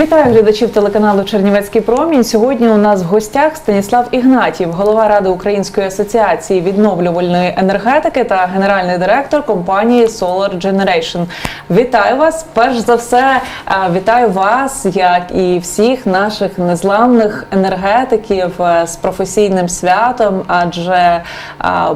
Вітаю глядачів телеканалу Чернівецький промінь. Сьогодні у нас в гостях Станіслав Ігнатів, голова ради Української асоціації відновлювальної енергетики та генеральний директор компанії Solar Generation. Вітаю вас! Перш за все, вітаю вас, як і всіх наших незламних енергетиків е, з професійним святом, адже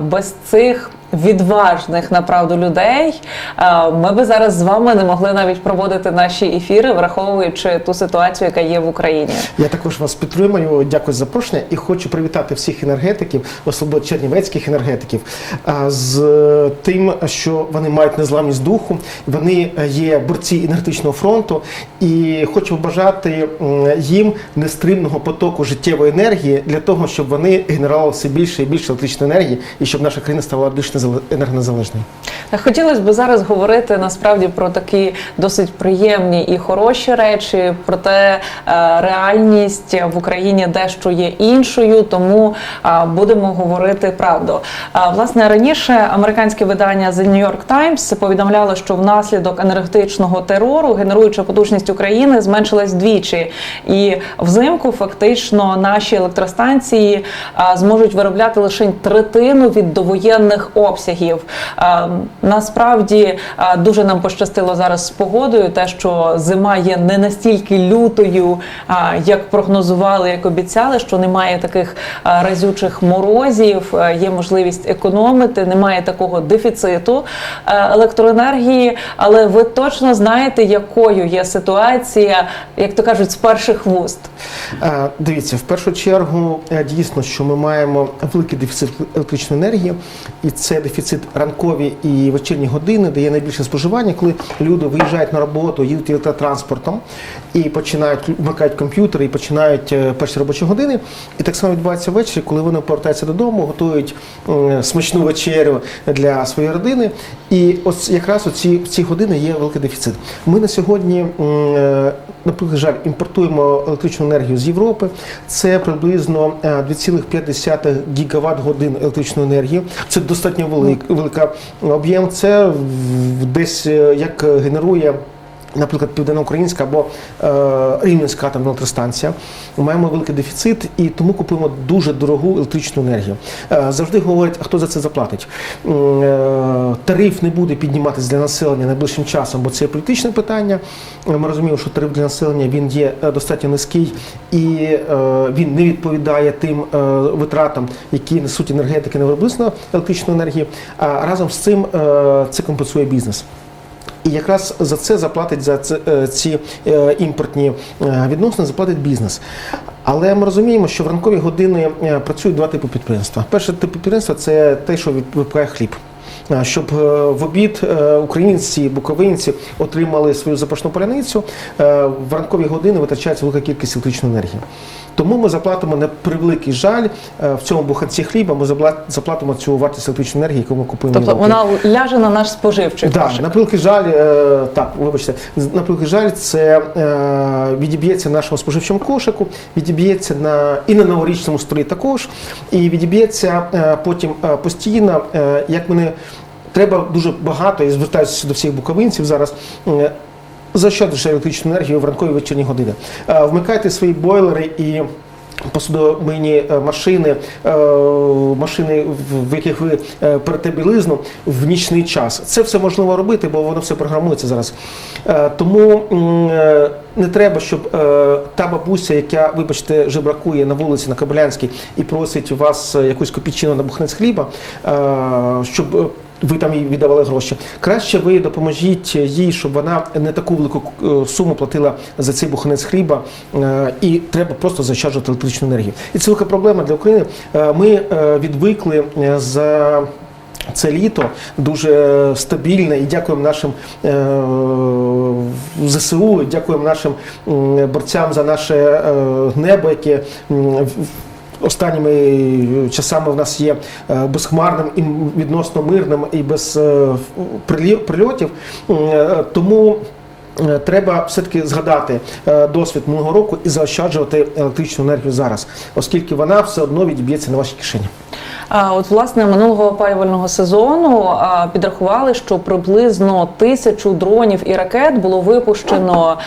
без цих відважних направду людей. Е, Ми би зараз з вами не могли навіть проводити наші ефіри, враховуючи ту ситуацію, яка є в Україні. Я також вас підтримую. Дякую за запрошення і хочу привітати всіх енергетиків, особливо чернівецьких енергетиків, з тим, що вони мають незламність духу. Вони є борці енергетичного фронту, і хочу бажати їм нестримного потоку життєвої енергії для того, щоб вони генерували все більше і більше електричної енергії, і щоб наша країна стала більш незале- енергонезалежною. Та Хотілося б зараз говорити насправді про такі досить приємні і хороші речі, проте е, реальність в Україні дещо є іншою, тому е, будемо говорити правду. Е, Власне, раніше американське видання The New York Times повідомляло, що внаслідок енергетичного терору генеруюча потужність України зменшилась вдвічі, і взимку фактично наші електростанції е, зможуть виробляти лише третину від довоєнних обсягів. Е, Насправді е, дуже нам пощастило зараз з погодою, те, що зима є не настільки лютою, е, як прогнозували, як обіцяли, що немає таких разючих морозів, є можливість економити, немає такого дефіциту електроенергії. Але ви точно знаєте, якою є ситуація, як то кажуть, з перших вуст. Дивіться, в першу чергу дійсно, що ми маємо великий дефіцит електричної енергії, і це дефіцит ранкові і вечірні години, де є найбільше споживання, коли люди виїжджають на роботу, їдуть електротранспортом і починають вмикають комп'ютери і починають е, перші робочі години. І так само відбувається ввечері, коли вони повертаються додому, готують смачну вечерю для своєї родини. І ось якраз у ці, ці години є великий дефіцит. Ми на сьогодні, е, наприклад, жаль, імпортуємо електричну енергію з Європи. Це приблизно е, 2,5 гігаватт годин електричної енергії. Це достатньо велик, велика об'єм. Це десь е, як генерує. Наприклад, південноукраїнська або е, Рівненська атомна електростанція. Ми маємо великий дефіцит і тому купуємо дуже дорогу електричну енергію. Е, завжди говорять, а хто за це заплатить. Е, тариф не буде підніматися для населення найближчим часом, бо це політичне питання. Е, Ми розуміємо, що тариф для населення він є е, достатньо низький і е, він не відповідає тим е, витратам, які несуть енергетики на виробництво електричної енергії. А разом з цим е, це компенсує бізнес. І якраз за це заплатить за е, ці е, імпортні е, відносини, заплатить бізнес. Але ми розуміємо, що в ранкові години працюють два типи підприємства. Перший тип підприємства це те, що випікає хліб. Щоб в обід українці, буковинці отримали свою запашну паляницю, е, в ранкові години витрачається велика кількість електричної енергії. Тому ми заплатимо на превеликий жаль е, в цьому буханці хліба. Ми заплатимо цю вартість електричної енергії, яку ми купуємо. Тобто вона ляже на наш споживчий Да, на превеликий жаль, е, так, вибачте, на превеликий жаль, це е, відіб'ється на нашому споживчому кошику, відіб'ється на і на новорічному столі також, і відіб'ється потім постійно, як мене треба дуже багато, і звертаюся до всіх буковинців зараз. Е, Заощаджуйте електричну енергію в ранкові вечірні години. Е, Вмикайте свої бойлери і посудомийні е, машини, е, машини, в- яких ви перете білизну в нічний час. Це все можливо робити, бо воно все програмується зараз. Тому не треба, щоб та бабуся, яка, вибачте, жебракує на вулиці на Кобилянській і просить у вас якусь копійчину на буханець хліба, щоб ви там їй віддавали гроші. Краще ви допоможіть їй, щоб вона не таку велику е, суму платила за цей буханець хліба, е, і треба просто заощаджувати електричну енергію. І це велика проблема для України. Е, Ми е, відвикли е, за. Це літо дуже стабільне і дякуємо нашим е, ЗСУ, дякуємо нашим м, борцям за наше е, небо, яке в- Останніми часами в нас є е, безхмарним і відносно мирним і без е, прильотів. Е, Тому е, треба все-таки згадати е, досвід минулого року і заощаджувати електричну енергію зараз, оскільки вона все одно відіб'ється на вашій кишені. От власне минулого опалювального сезону підрахували, що приблизно тисячу дронів і ракет було випущено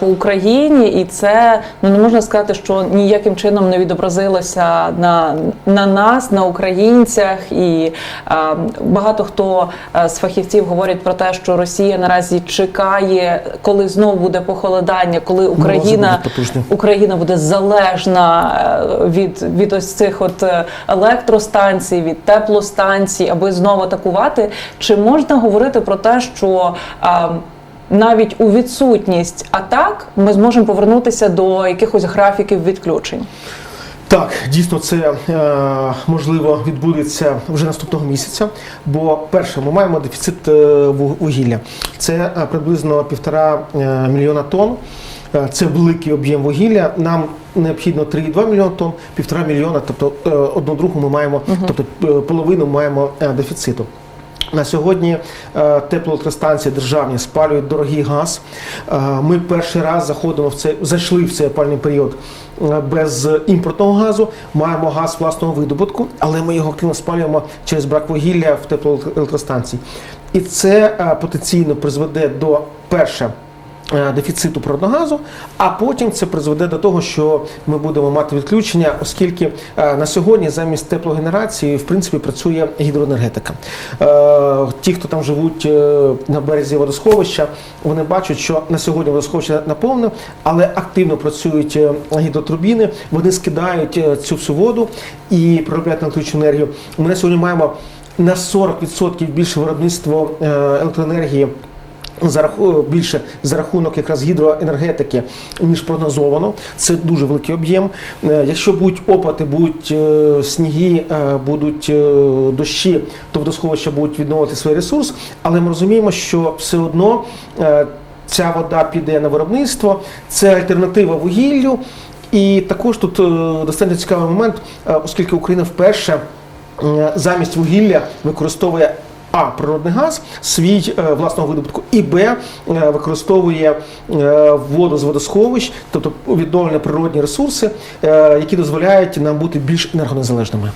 по Україні, і це ну не можна сказати, що ніяким чином не відобразилося на, на нас, на українцях. І багато хто з фахівців говорять про те, що Росія наразі чекає, коли знову буде похолодання, коли Україна будуть. Україна буде залежна е, від, від ось цих от е, електростанцій, від теплостанцій, аби знову атакувати. Чи можна говорити про те, що а, навіть у відсутність атак ми зможемо повернутися до якихось графіків відключень? Так, дійсно, це е, можливо відбудеться вже наступного місяця. Бо перше, ми маємо дефіцит е, вугілля. Це е, приблизно півтора мільйона тонн. Е, Це великий об'єм вугілля. Нам необхідно 3,2 мільйона тонн, півтора мільйона, тобто е, одну другу ми маємо, тобто половину маємо е, дефіциту. На сьогодні теплоелектростанції державні спалюють дорогий газ. Ми перший раз заходимо в це, зайшли в цей опальний період без імпортного газу. Маємо газ власного видобутку, але ми його активно спалюємо через брак вугілля в теплоелектростанції. І це потенційно призведе до перше. Е, Дефіциту природного газу, а потім це призведе до того, що ми будемо мати відключення, оскільки е, на сьогодні замість теплогенерації в принципі працює гідроенергетика. Е, Ті, хто там живуть на березі водосховища, вони бачать, що на сьогодні водосховище наповнено, але активно працюють гідротурбіни, вони скидають цю всю воду і проробляють електричну енергію. Ми на сьогодні маємо на 40% більше виробництво електроенергії за раху більше за рахунок якраз гідроенергетики ніж прогнозовано. Це дуже великий об'єм. Е, Якщо будуть опати, будуть е, сніги, е, будуть дощі, то водосховища будуть відновити свій ресурс. Але ми розуміємо, що все одно ця вода піде на виробництво, це альтернатива вугіллю. І також тут достатньо цікавий момент, оскільки Україна вперше замість вугілля використовує а природний газ свій е, власного видобутку, і Б е, використовує е, воду з водосховищ, тобто відновлені природні ресурси, які дозволяють нам бути більш енергонезалежними.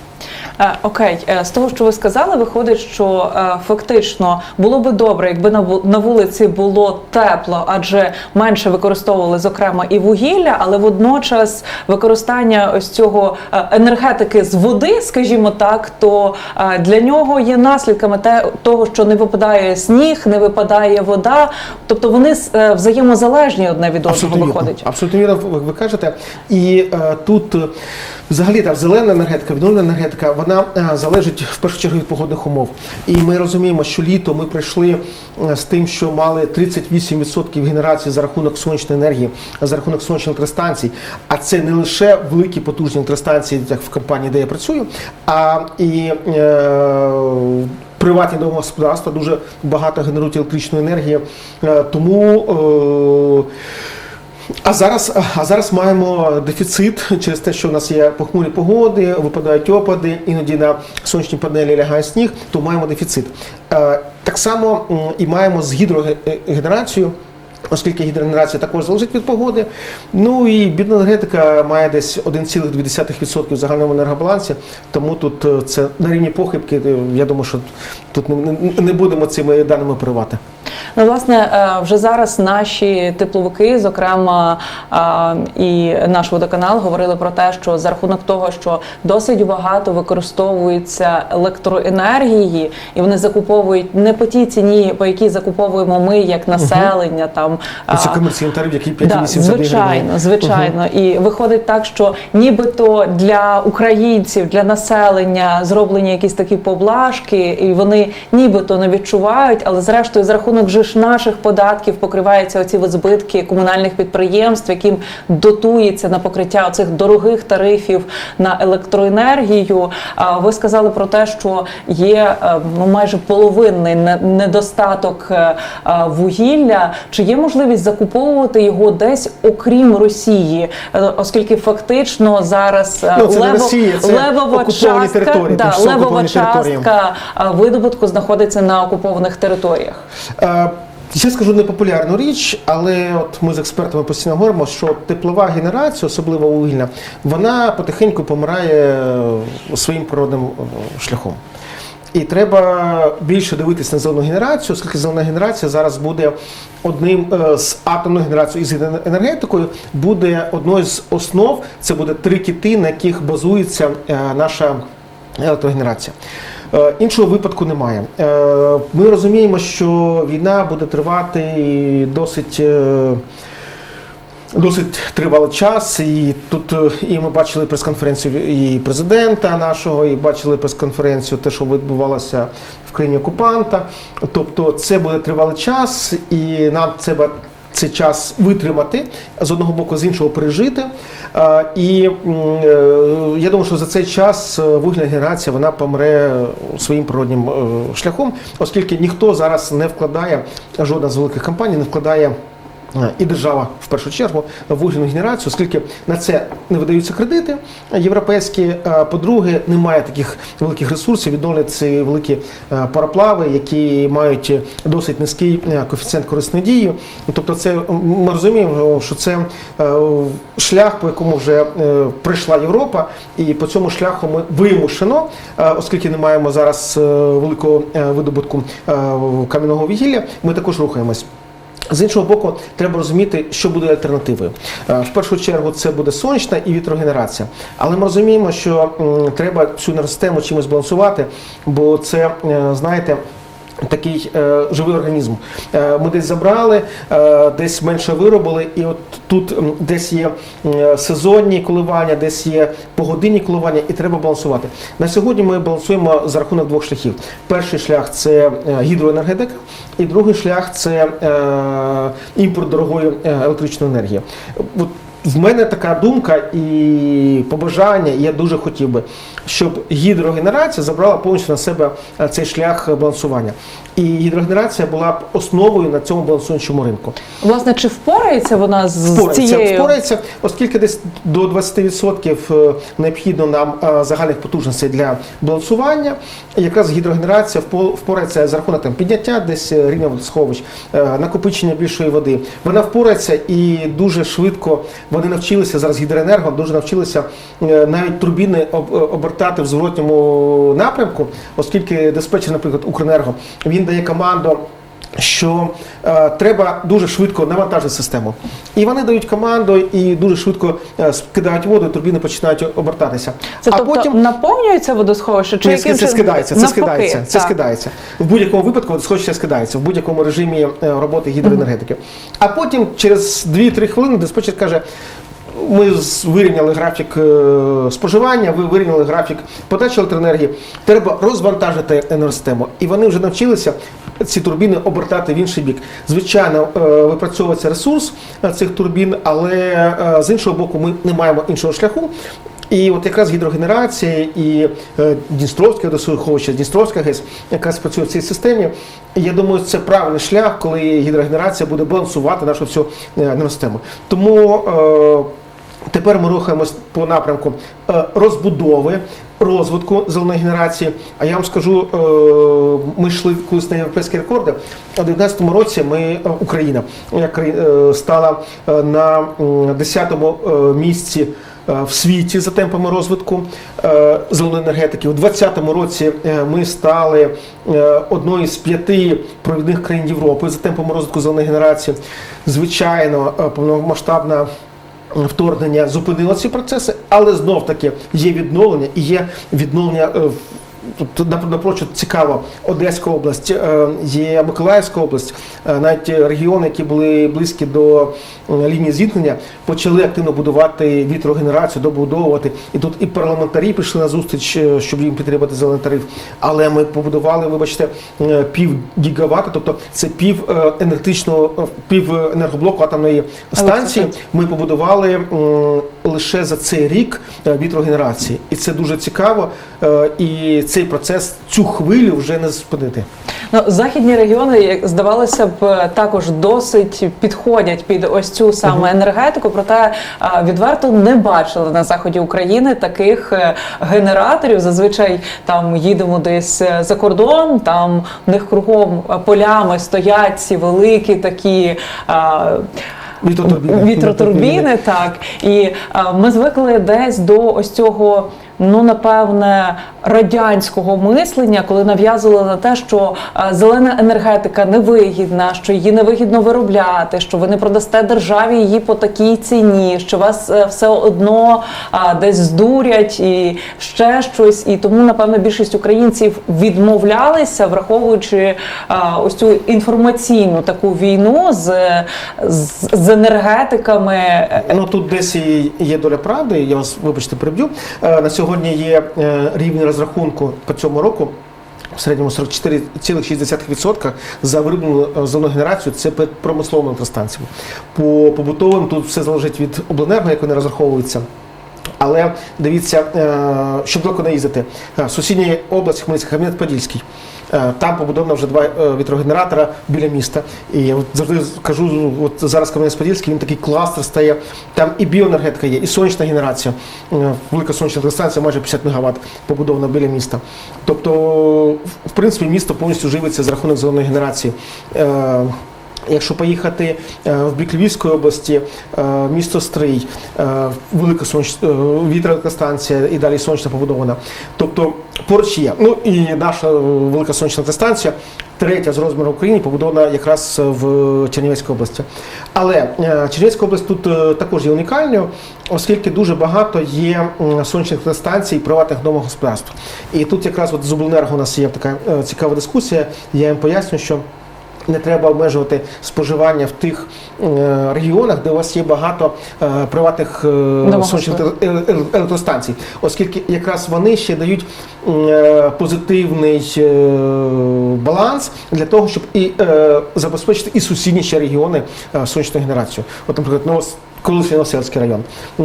Окей, з того, що ви сказали, виходить, що фактично було би добре, якби на вулиці було тепло, адже менше використовували зокрема і вугілля, але водночас використання ось цього енергетики з води, скажімо так, то для нього є наслідками те, того, що не випадає сніг, не випадає вода, тобто вони е, взаємозалежні одне від одного виходить. Абсолютно вірно, ви, ви кажете. І е, тут е, взагалі та зелена енергетика, відновлена енергетика, вона е, залежить в першу чергу від погодних умов. І ми розуміємо, що літо ми прийшли е, з тим, що мали 38% генерації за рахунок сонячної енергії, за рахунок сонячних електростанцій. А це не лише великі потужні електростанції, як в компанії, де я працюю, а і е, Приватні домогосподарства дуже багато генерують електричної енергії, Е, тому е, а зараз, а зараз маємо дефіцит через те, що в нас є похмурі погоди, випадають опади, іноді на сонячні панелі лягає сніг, то маємо дефіцит. Е, Так само і маємо з гідрогенерацією. Оскільки гідрогенерація також залежить від погоди. Ну і бідноенергетика має десь 1,2% загального енергобалансі, тому тут е, це на рівні похибки. е, Я думаю, що тут не, будемо цими даними оперувати. Ну, власне, е, вже зараз наші тепловики, зокрема е, і наш водоканал, говорили про те, що за рахунок того, що досить багато використовується електроенергії, і вони закуповують не по тій ціні, по якій закуповуємо ми як населення. Там Це а, комерційний тариф, який Да, 5,80 гривень. звичайно, звичайно. І виходить так, що нібито для українців, для населення зроблені якісь такі поблажки, і вони нібито не відчувають, але зрештою, за рахунок же ж наших податків покриваються оці збитки комунальних підприємств, яким дотується на покриття оцих дорогих тарифів на електроенергію. Ви сказали про те, що є е, ну майже половинний недостаток е, е, вугілля. Чи є можливість закуповувати його десь окрім Росії, оскільки фактично зараз Ну, це лево- Росія, це левова частка, да, левова частка видобутку знаходиться на окупованих територіях. Е, Я скажу непопулярну річ, але от ми з експертами постійно говоримо, що теплова генерація, особливо вугільна, вона потихеньку помирає е, своїм природним е, шляхом. І треба більше дивитися на зелену генерацію, оскільки зелена генерація зараз буде одним е, з атомною генерацією і з енергетикою, буде одною з основ. Це буде три кіти, на яких базується е, наша електрогенерація. Е, Іншого випадку немає. Е, Ми розуміємо, що війна буде тривати досить. е, Досить тривалий час, і тут і ми бачили прес-конференцію і президента нашого, і бачили прес-конференцію, те, що відбувалося в країні окупанта. Тобто, це буде тривалий час, і нам треба цей час витримати з одного боку, з іншого пережити. І е, я думаю, що за цей час е, вугільна генерація вона помре своїм природнім е, шляхом, оскільки ніхто зараз не вкладає, жодна з великих компаній не вкладає. І держава в першу чергу вугільну генерацію, оскільки на це не видаються кредити європейські. По-друге, немає таких великих ресурсів, відновлюють ці великі пароплави, які мають досить низький коефіцієнт корисної дії. Тобто, це ми розуміємо, що це шлях, по якому вже е, прийшла Європа, і по цьому шляху ми вимушено, оскільки не маємо зараз е, великого е, видобутку кам'яного вугілля, ми також рухаємось. З іншого боку, треба розуміти, що буде альтернативою. Е, В першу чергу це буде сонячна і вітрогенерація. Але ми розуміємо, що треба цю енергосистему чимось балансувати, бо це, е, знаєте, Такий е, живий організм. Е, ми десь забрали, е, десь менше виробили, і от тут десь є сезонні коливання, десь є погодинні коливання, і треба балансувати. На сьогодні ми балансуємо за рахунок двох шляхів. Перший шлях це е, гідроенергетика, і другий шлях це е, імпорт дорогої е, електричної енергії. От в мене така думка і побажання, і я дуже хотів би, щоб гідрогенерація забрала повністю на себе е, цей шлях балансування. І гідрогенерація була б основою на цьому балансуючому ринку. Власне, чи впорається вона з Впорається, цією? впорається, оскільки десь до 20% необхідно нам е, загальних потужностей для балансування. Якраз гідрогенерація впо- впорається за рахунок там, підняття десь е, рівня водосховищ, е, накопичення більшої води. Вона впорається і дуже швидко вони навчилися зараз гідроенерго, дуже навчилися е, навіть турбіни обертати в зворотньому напрямку, оскільки диспетчер, наприклад, Укренерго, він дає команду що е, треба дуже швидко навантажити систему. І вони дають команду і дуже швидко е, скидають воду, і турбіни починають обертатися. Це а тобто потім наповнюється водосховище? Чи Ні, це скидається, це Навпаки, скидається, це так. скидається. В будь-якому випадку водосховище скидається, в будь-якому режимі е, роботи гідроенергетики. А потім через 2-3 хвилини диспетчер каже. Ми вирівняли графік е, споживання, ви вирівняли графік подачі електроенергії. Треба розвантажити енергосистему. І вони вже навчилися ці турбіни обертати в інший бік. Звичайно, е, випрацьовується ресурс е, цих турбін, але з іншого боку, ми не маємо іншого шляху. І от якраз гідрогенерація і Дністровське водосховище, Дністровська ГЕС якраз працює в цій системі. Я думаю, це правильний шлях, коли гідрогенерація буде балансувати нашу всю енергосистему. Тому Тепер ми рухаємось по напрямку е, розбудови, розвитку зеленої генерації. А я вам скажу, е, ми йшли колись на європейські рекорди. У 2019 році ми, е, Україна, як стала на 10-му місці в світі за темпами розвитку зеленої енергетики. У 2020 році ми стали одною з п'яти провідних країн Європи за темпами розвитку зеленої генерації. Звичайно, повномасштабна вторгнення зупинило ці процеси, але знов таки є відновлення і є відновлення. Тут нап- напрочуд цікаво, Одеська область, е, є Миколаївська область, е, навіть регіони, які були близькі до е, лінії зіткнення, почали активно будувати вітрогенерацію, добудовувати. І тут і парламентарі пішли на зустріч, щоб їм підтримати зелений тариф. Але ми побудували, вибачте, пів гігавата, тобто це пів енергетичного, пів енергоблоку атомної станції. Ми побудували лише за цей рік вітрогенерації, і це дуже цікаво. І це цей процес, цю хвилю вже не спинити. Ну, західні регіони, як здавалося б, також досить підходять під ось цю саме енергетику. Проте відверто не бачили на заході України таких е, генераторів. Зазвичай там їдемо десь е, за кордон, там в них кругом полями стоять ці великі такі. а, Вітротурбіни. Вітротурбіни, так. І а, ми звикли десь до ось цього. Ну, напевне, радянського мислення, коли нав'язували на те, що зелена енергетика невигідна, що її невигідно виробляти, що ви не продасте державі її по такій ціні, що вас е, все одно десь здурять і ще щось. І тому, напевно, більшість українців відмовлялися, враховуючи ось цю інформаційну таку війну з, з, з енергетиками. Е, Ну тут десь є доля правди. Я вас вибачте переб'ю. Е, На сьогодні є е, рівень розрахунку по цьому року. В середньому 44,6% за вироблену е, зелену генерацію це по промисловим електростанціям. По побутовим тут все залежить від обленерго, як вони розраховуються. Але дивіться, е, щоб далеко не їздити. Сусідня область Хмельницька, Кам'янець-Подільський. Е, Там побудовано вже два е, вітрогенератора біля міста. І я от завжди кажу, от зараз Кам'янець-Подільський, він такий кластер стає. Там і біоенергетика є, і сонячна генерація. Е, Велика сонячна електростанція, майже 50 МВт побудована біля міста. Тобто, в- в принципі, місто повністю живиться за рахунок зеленої генерації. Якщо поїхати е, в бік Львівської області, е, місто Стрий, е, велика сонч... е, вітроелектростанція і далі сонячна побудована. Тобто поруч є. Ну і наша велика сонячна електростанція, третя з розміру України, побудована якраз в Чернівецькій області. Але Чернівецька область тут також є унікальною, оскільки дуже багато є сонячних електростанцій приватних домогосподарств. І тут якраз от з обленерго у нас є така цікава дискусія. Я їм поясню, що не треба обмежувати споживання в тих е, регіонах, де у вас є багато е, приватних е, сонячних еле- еле- електростанцій, оскільки якраз вони ще дають позитивний баланс для того, щоб і забезпечити і сусідні ще регіони сонячну генерацію. От, наприклад, Новос- колишній Новосельський район. Е,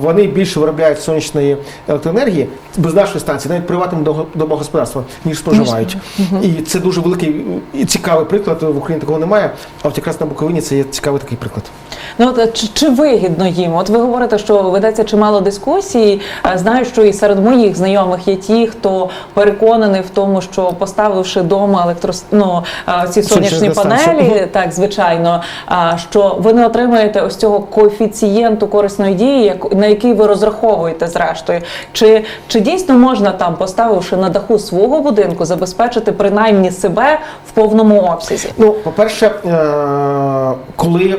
Вони більше виробляють сонячної електроенергії без нашої станції, навіть приватним домогосподарствам, ніж споживають. І це дуже великий і цікавий приклад. В Україні такого немає. А от якраз на Буковині це є цікавий такий приклад. Ну от, е, чи, чи вигідно їм? От ви говорите, що ведеться чимало дискусій. Е, Знаю, що і серед моїх знайомих є ті, хто переконаний в тому, що поставивши вдома електрос... ну, ці сонячні панелі, так звичайно, що ви не отримаєте ось цього коефіцієнту корисної дії, на який ви розраховуєте зрештою. Чи, чи дійсно можна там, поставивши на даху свого будинку, забезпечити принаймні себе в повному обсязі? Ну, по-перше, е, коли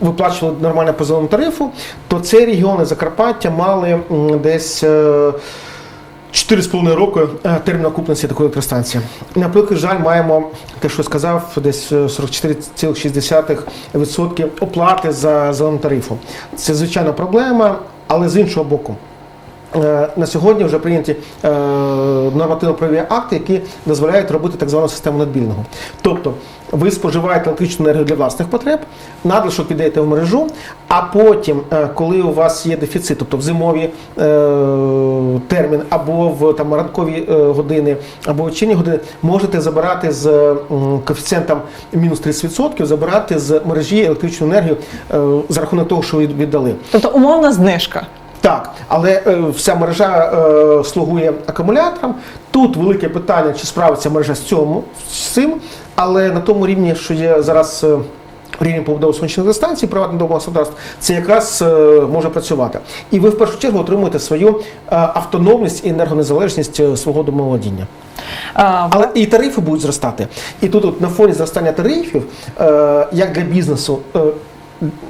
виплачували нормально по зеленому тарифу, то ці регіони Закарпаття мали десь. Е, 4,5 роки е, термін окупності такої електростанції. На прикладі жаль, маємо те, що сказав, десь е, 44,6% оплати за зелену тарифу. Це звичайна проблема, але з іншого боку. Е, На сьогодні вже прийняті е, нормативно-правові акти, які дозволяють робити так звану систему надбільного. Тобто ви споживаєте електричну енергію для власних потреб, надлишок віддаєте в мережу, а потім, е, коли у вас є дефіцит, тобто в зимові термін, або в там ранкові години, або вечірні години, можете забирати з коефіцієнтом мінус 30%, забирати з мережі електричну енергію за рахунок того, що ви віддали. Тобто умовна знижка. Так, але е, вся мережа е, слугує акумуляторам. Тут велике питання, чи справиться мережа з цьому з цим, але на тому рівні, що є зараз. е, Рівень побудови сонячних станцій, приватних домогосподарств, це якраз е, може працювати. І ви в першу чергу отримуєте свою е, автономність і енергонезалежність е, свого домоволодіння. А, Але і тарифи будуть зростати. І тут от, на фоні зростання тарифів, е, як для бізнесу, е,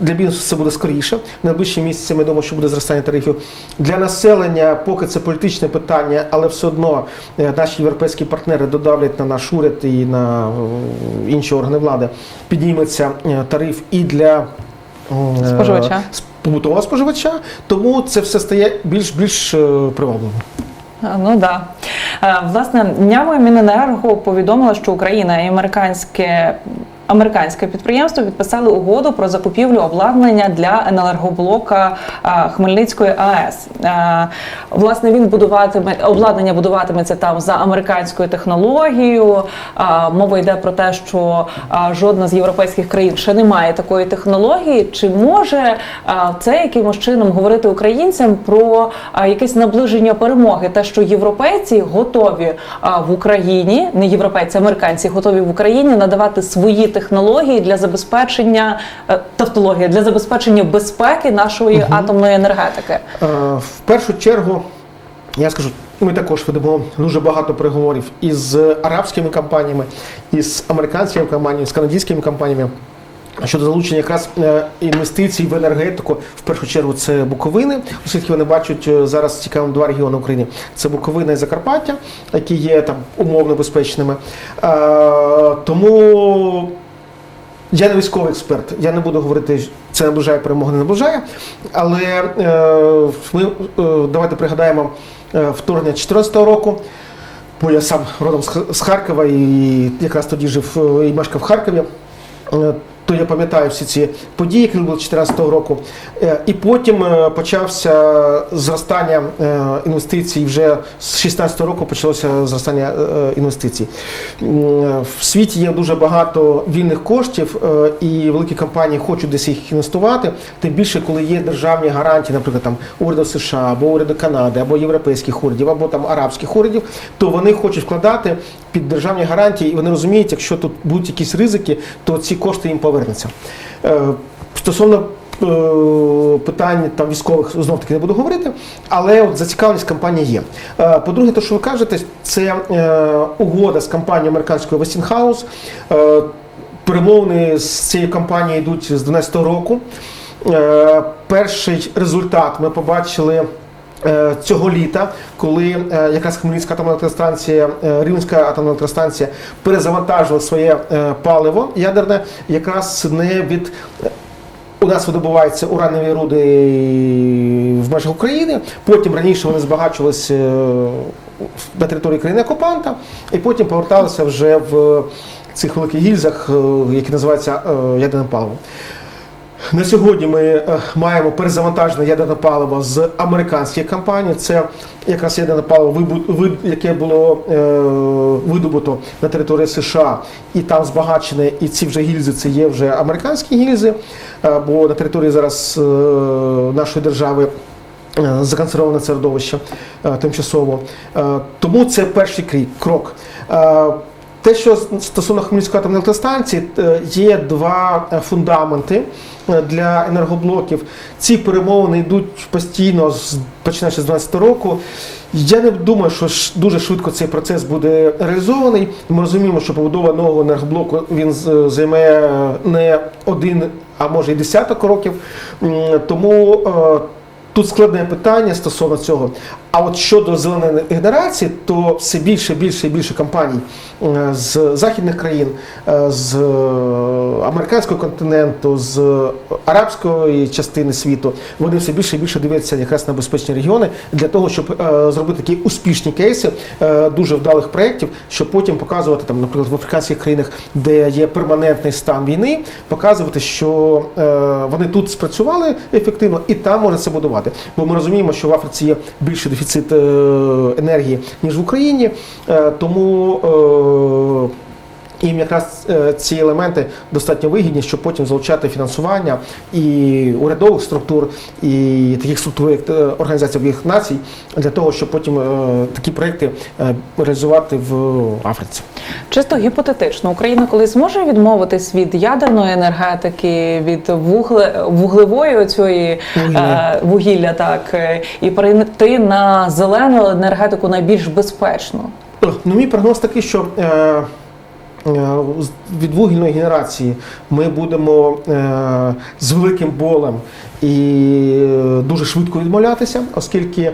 для бізнесу це буде скоріше. Найближчі місяці ми думаємо, що буде зростання тарифів. Для населення, поки це політичне питання, але все одно е, наші європейські партнери додавлять на наш уряд і на е, інші органи влади. Підніметься е, тариф і для Споживача. побутового споживача, тому це все стає більш більш привабливим. Ну да. Власне, днями Міненерго повідомило, що Україна і американське американське підприємство підписали угоду про закупівлю обладнання для енергоблока Хмельницької АЕС. Власне, він будуватиме обладнання будуватиметься там за американською технологією. Мова йде про те, що жодна з європейських країн ще не має такої технології. Чи може це якимось чином говорити українцям про якесь наближення перемоги? Те, що європейці готові в Україні, не європейці, американці готові в Україні надавати свої технології для забезпечення е, тавтологія для забезпечення безпеки нашої атомної енергетики. Е, В першу чергу, я скажу, ми також ведемо дуже багато переговорів із арабськими компаніями, із американськими компаніями, з канадськими компаніями. Щодо залучення якраз е, інвестицій в енергетику, в першу чергу це Буковини, оскільки вони бачать зараз цікавим два регіони України: це Буковина і Закарпаття, які є там умовно безпечними. Тому я не військовий експерт, я не буду говорити, це наближає перемогу, не наближає. Але е, ми е, давайте пригадаємо е, вторгнення 2014 року. Бо я сам родом з Харкова і якраз тоді жив е, і мешкав в Харкові. То я пам'ятаю всі ці події, які були 2014 року. Е, І потім е, почався зростання е, інвестицій. Вже з 2016 року почалося зростання інвестицій. В світі є дуже багато вільних коштів, і великі компанії хочуть десь їх інвестувати. Тим більше, коли є державні гарантії, наприклад, там уряду США або уряду Канади, або європейських урядів, або там арабських урядів, то вони хочуть вкладати під державні гарантії, і вони розуміють, якщо тут будуть якісь ризики, то ці кошти їм повернуться. Е, Стосовно е, питань там військових знов таки не буду говорити, але от зацікавленість компанії є. Е, По-друге, те, що ви кажете, це угода з компанією американською Westinghouse. Перемовини з цією компанією йдуть з 2012 року. Перший результат ми побачили. Е, Цього літа, коли е, якраз Хмельницька атомна електростанція, е, Рівненська атомна електростанція перезавантажила своє паливо ядерне, якраз не від у нас видобуваються уранові руди в межах України. Потім раніше вони збагачувалися на території країни окупанта, і потім поверталися вже в цих великих гільзах, які називаються ядерним паливом. На сьогодні ми е, маємо перезавантажене ядерне паливо з американських компаній. Це якраз ядерне паливо, яке було е, видобуто на території США і там збагачене, і ці вже гільзи це є вже американські гільзи, е, бо на території зараз нашої держави. Законсервоване середовище тимчасово. Тому це перший крік, крок. Те, що стосовно Хмельницької атомної електростанції, е, є два е, фундаменти е, для енергоблоків. Ці перемовини йдуть постійно, починаючи з 2012 року. Я не думаю, що дуже швидко цей процес буде реалізований. Ми розуміємо, що побудова нового енергоблоку він займе не один, а може і десяток років. Тому Тут складне питання стосовно цього. А от щодо зеленої генерації, то все більше, більше і більше компаній е, з західних країн, е, з е, американського континенту, з арабської частини світу, вони все більше і більше дивляться якраз на безпечні регіони для того, щоб зробити такі успішні кейси дуже вдалих проєктів, щоб потім показувати там, наприклад, в африканських країнах, де є перманентний стан війни, показувати, що вони тут спрацювали ефективно і там можна це будувати. Бо ми розуміємо, що в Африці є більший дефіцит е, енергії ніж в Україні, е, тому. Е, їм якраз е, ці елементи достатньо вигідні, щоб потім залучати фінансування і урядових структур, і таких структур, як е, Організація Об'єднаних Націй, для того, щоб потім е, такі проекти реалізувати в Африці. Чисто гіпотетично, Україна колись зможе відмовитись від ядерної енергетики, від вугле, вуглевої оцієї Вугілля. вугілля, так і перейти на зелену енергетику найбільш безпечну. Е, Ну, мій прогноз такий, що е, від вугільної генерації ми будемо е, з великим болем і е, дуже швидко відмовлятися, оскільки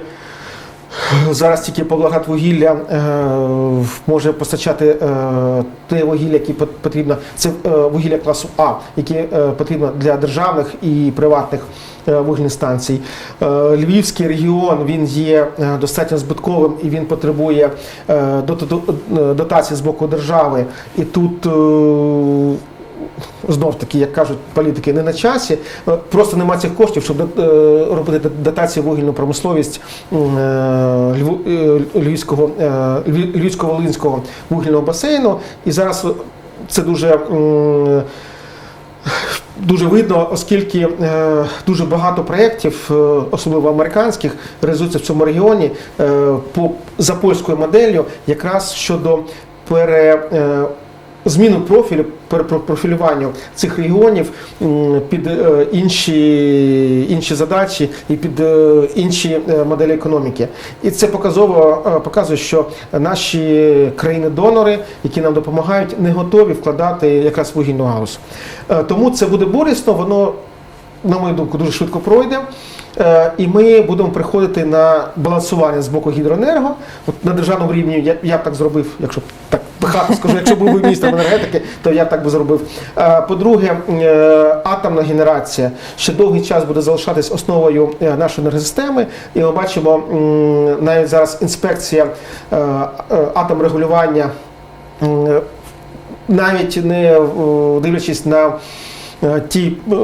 зараз тільки Павлоград-вугілля е, може постачати е, те вугілля, яке пот- потрібно. Це е, вугілля класу А, яке е, потрібно для державних і приватних е, вугільних станцій. Е, Львівський регіон він є е, достатньо збитковим і він потребує е, е, дотацій з боку держави. І тут е, знов таки, як кажуть політики, не на часі. Е, Просто нема цих коштів, щоб е, робити дотації вугільну промисловість е, Львівського Львів- Львівсько-Волинського вугільного басейну. І зараз це дуже. Дуже видно, оскільки е, дуже багато проєктів, е, особливо американських, реалізуються в цьому регіоні е, по за польською моделлю, якраз щодо пере, е, зміни профілю, перепрофілювання цих регіонів під е, інші, інші задачі і під е, інші е, моделі економіки. І це показово показує, що наші країни-донори, які нам допомагають, не готові вкладати якраз вугільну галузь. Тому це буде болісно, воно, на мою думку, дуже швидко пройде. І ми будемо приходити на балансування з боку гідроенерго. От на державному рівні я, я б так зробив, якщо так пихато скажу, якщо був би міністром енергетики, то я так би зробив. Е, По-друге, е, атомна генерація ще довгий час буде залишатись основою е, нашої енергосистеми. І ми бачимо навіть зараз інспекція атомрегулювання навіть не дивлячись на ті е,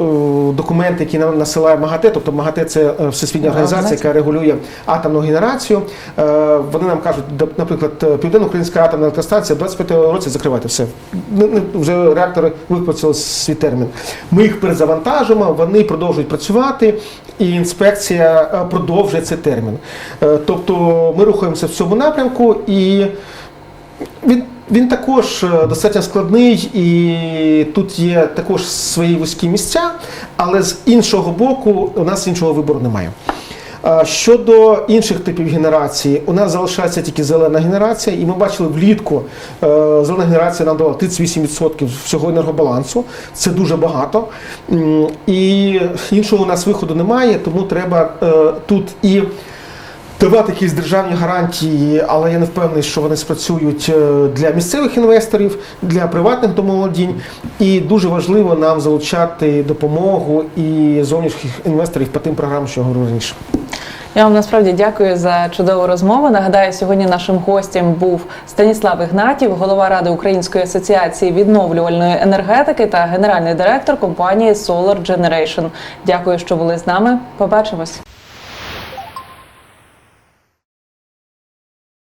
документи, які нам насилає МАГАТЕ, тобто МАГАТЕ це е, всесвітня організація, яка регулює атомну генерацію. Е, Вони нам кажуть, наприклад, е, Південно-Українська атомна електростанція в 25 році закривайте все. Не- не- Вже реактори випрацювали свій термін. Ми їх перезавантажимо, вони продовжують працювати, і інспекція е, продовжує цей термін. Е, Тобто ми рухаємося в цьому напрямку і. Він, він також е, достатньо складний, і тут є також свої вузькі місця, але з іншого боку, у нас іншого вибору немає. Щодо інших типів генерації, у нас залишається тільки зелена генерація, і ми бачили влітку е, зелена генерація нам давала 38% всього енергобалансу. Це дуже багато. І іншого у нас виходу немає, тому треба е, тут і давати якісь державні гарантії, але я не впевнений, що вони спрацюють е, для місцевих інвесторів, для приватних домоволодінь. І дуже важливо нам залучати допомогу і зовнішніх інвесторів по тим програмам, що я говорив раніше. Я вам насправді дякую за чудову розмову. Нагадаю, сьогодні нашим гостем був Станіслав Ігнатів, голова ради Української асоціації відновлювальної енергетики та генеральний директор компанії Solar Generation. Дякую, що були з нами. Побачимось.